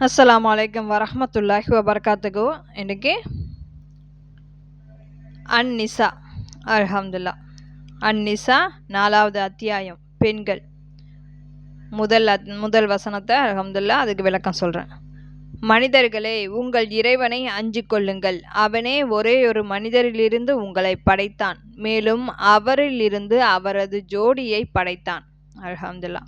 அஸ்லாம் வலைக்கம் வரமத்துல்லாஹி வபரகாத்துகு இன்றைக்கி அன் அலமதுல்லா அல்ஹம்துல்லா அன் நாலாவது அத்தியாயம் பெண்கள். முதல் அத் முதல் வசனத்தை அலமதுல்லா அதுக்கு விளக்கம் சொல்கிறேன் மனிதர்களே உங்கள் இறைவனை அஞ்சு கொள்ளுங்கள். அவனே ஒரே ஒரு மனிதரிலிருந்து உங்களை படைத்தான். மேலும் அவரிலிருந்து அவரது ஜோடியை படைத்தான். அல்ஹம்துல்லா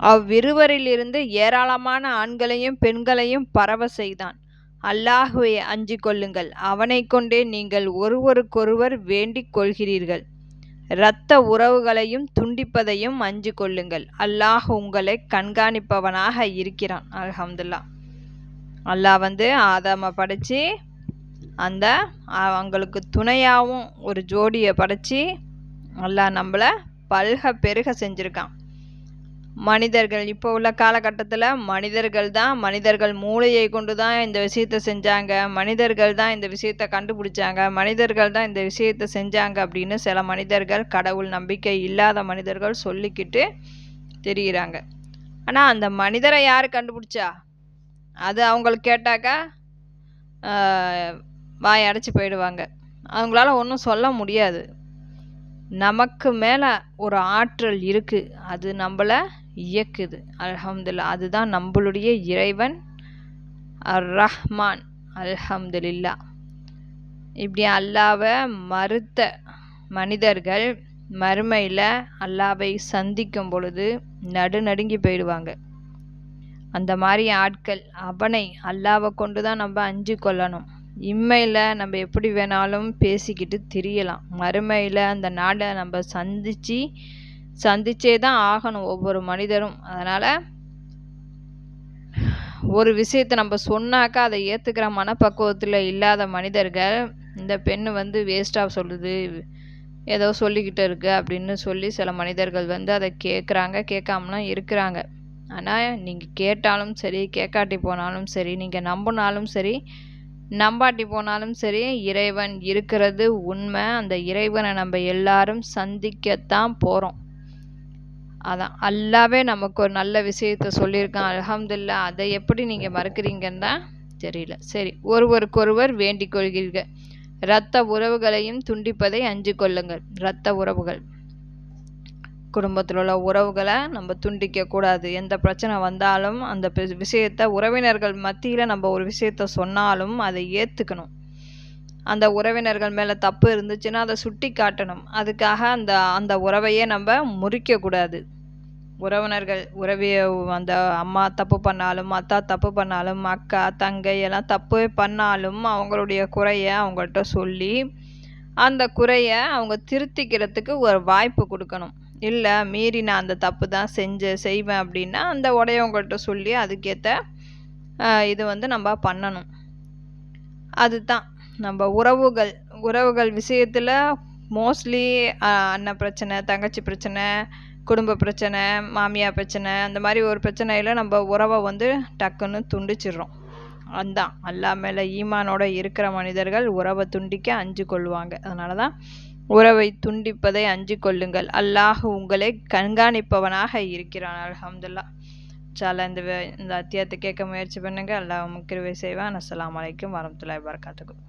அவ்விருவரிலிருந்து ஏராளமான ஆண்களையும் பெண்களையும் பரவ செய்தான். அல்லாஹுவை அஞ்சு கொள்ளுங்கள். அவனை கொண்டே நீங்கள் ஒருவருக்கொருவர் வேண்டிக் கொள்கிறீர்கள். இரத்த உறவுகளையும் துண்டிப்பதையும் அஞ்சு கொள்ளுங்கள். அல்லாஹ் உங்களை கண்காணிப்பவனாக இருக்கிறான். அல்ஹம்துல்லா. அல்லாஹ் வந்து ஆதாமை படைச்சி அந்த அவங்களுக்கு துணையாகவும் ஒரு ஜோடியை படைச்சி அல்லாஹ் நம்மளை பல்க பெருக செஞ்சுருக்கான். மனிதர்கள். இப்போ உள்ள காலகட்டத்தில் மனிதர்கள் தான் மனிதர்கள் மூளையை கொண்டு தான் இந்த விஷயத்த செஞ்சாங்க. மனிதர்கள் தான் இந்த விஷயத்த கண்டுபிடிச்சாங்க. மனிதர்கள் தான் இந்த விஷயத்த செஞ்சாங்க அப்படின்னு சில மனிதர்கள் கடவுள் நம்பிக்கை இல்லாத மனிதர்கள் சொல்லிக்கிட்டு தெரிகிறாங்க ஆனால் அந்த மனிதரை யார் கண்டுபிடிச்சா? அது அவங்களுக்கு கேட்டாக்கா வாய் அடைச்சி போயிடுவாங்க. அவங்களால ஒன்றும் சொல்ல முடியாது. நமக்கு மேலே ஒரு ஆற்றல் இருக்குது அது நம்மளை இயக்குது. அல்ஹம்துல்லா அதுதான் நம்மளுடைய இறைவன் அர் ரஹ்மான் அல்ஹம்துலில்லா இப்படி அல்லாவை மறுத்த மனிதர்கள் மறுமையில் அல்லாவை சந்திக்கும் பொழுது நடுநடுங்கி போயிடுவாங்க. அந்த மாதிரி ஆட்கள் அவனை அல்லாவை கொண்டு தான் நம்ம அஞ்சு கொள்ளணும் இம்மையில் நம்ம எப்படி வேணாலும் பேசிக்கிட்டு திரியலாம். மறுமையில் அந்த நாடை நம்ம சந்தித்து சந்திச்சே தான் ஆகணும் ஒவ்வொரு மனிதரும். அதனால் ஒரு விஷயத்தை நம்ம சொன்னாக்கா அதை ஏற்றுக்கிற மனப்பக்குவத்தில் இல்லாத மனிதர்கள் இந்த பெண் வந்து வேஸ்ட்டாக சொல்லுது ஏதோ சொல்லிக்கிட்டு இருக்கு அப்படின்னு சொல்லி சில மனிதர்கள் வந்து அதை கேட்குறாங்க கேட்காமலாம் இருக்கிறாங்க. ஆனால் நீங்கள் கேட்டாலும் சரி கேட்காட்டி போனாலும் சரி நீங்கள் நம்பினாலும் சரி நம்பாட்டி போனாலும் சரி இறைவன் இருக்கிறது உண்மை. அந்த இறைவனை நம்ம எல்லாரும் சந்திக்கத்தான் போகிறோம் அதான். அல்லாவே நமக்கு ஒரு நல்ல விஷயத்த சொல்லியிருக்கான். அலமதுல்லா அதை எப்படி நீங்கள் மறக்கிறீங்கன்னு தான் தெரியல. சரி ஒருவருக்கொருவர் வேண்டிக் கொள்கிறீர்கள். இரத்த உறவுகளையும் துண்டிப்பதை அஞ்சு கொள்ளுங்கள். இரத்த உறவுகள். குடும்பத்தில் உள்ள உறவுகளை நம்ம துண்டிக்க கூடாது. எந்த பிரச்சனை வந்தாலும் அந்த விஷயத்த உறவினர்கள் மத்தியில் நம்ம ஒரு விஷயத்த சொன்னாலும் அதை ஏற்றுக்கணும் அந்த உறவினர்கள் மேலே தப்பு இருந்துச்சுன்னா அதை சுட்டி காட்டணும் அதுக்காக அந்த அந்த உறவையே நம்ம முறிக்கக்கூடாது உறவினர்கள் உறவிய அந்த அம்மா தப்பு பண்ணாலும் அத்தா தப்பு பண்ணாலும் அக்கா தங்கை எல்லாம் தப்பு பண்ணாலும் அவங்களுடைய குறைய அவங்கள்ட்ட சொல்லி அந்த குறைய அவங்க திருத்திக்கிறதுக்கு ஒரு வாய்ப்பு கொடுக்கணும். இல்லை மீறி நான் அந்த தப்பு தான் செஞ்சு செய்வேன் அப்படின்னா அந்த உடையவங்கள்ட்ட சொல்லி அதுக்கேற்ற இது வந்து நம்ம பண்ணணும். அதுதான். நம்ம உறவுகள் உறவுகள் விஷயத்தில் மோஸ்ட்லி அண்ணன் பிரச்சனை தங்கச்சி பிரச்சனை குடும்ப பிரச்சனை மாமியார் பிரச்சனை அந்த மாதிரி ஒரு பிரச்சனையில் நம்ம உறவை வந்து டக்குன்னு துண்டிச்சிடுறோம். அதான் அல்லா மேலே ஈமானோட இருக்கிற மனிதர்கள் உறவை துண்டிக்க அஞ்சு கொள்வாங்க. அதனால தான் உறவை துண்டிப்பதை அஞ்சு கொள்ளுங்கள். அல்லாஹ் உங்களை கண்காணிப்பவனாக இருக்கிறான். அலமதுல்லா சால இந்த இந்த அத்தியாயத்தை கேட்க முயற்சி பண்ணுங்கள் அல்லாஹ் முக்கிரவை செய்வான். அஸ்லாம் வலைக்கும் வரமத்துல்லாய் வரகாத்துக்கும்